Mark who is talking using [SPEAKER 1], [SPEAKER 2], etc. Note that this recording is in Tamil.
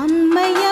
[SPEAKER 1] அம்மையா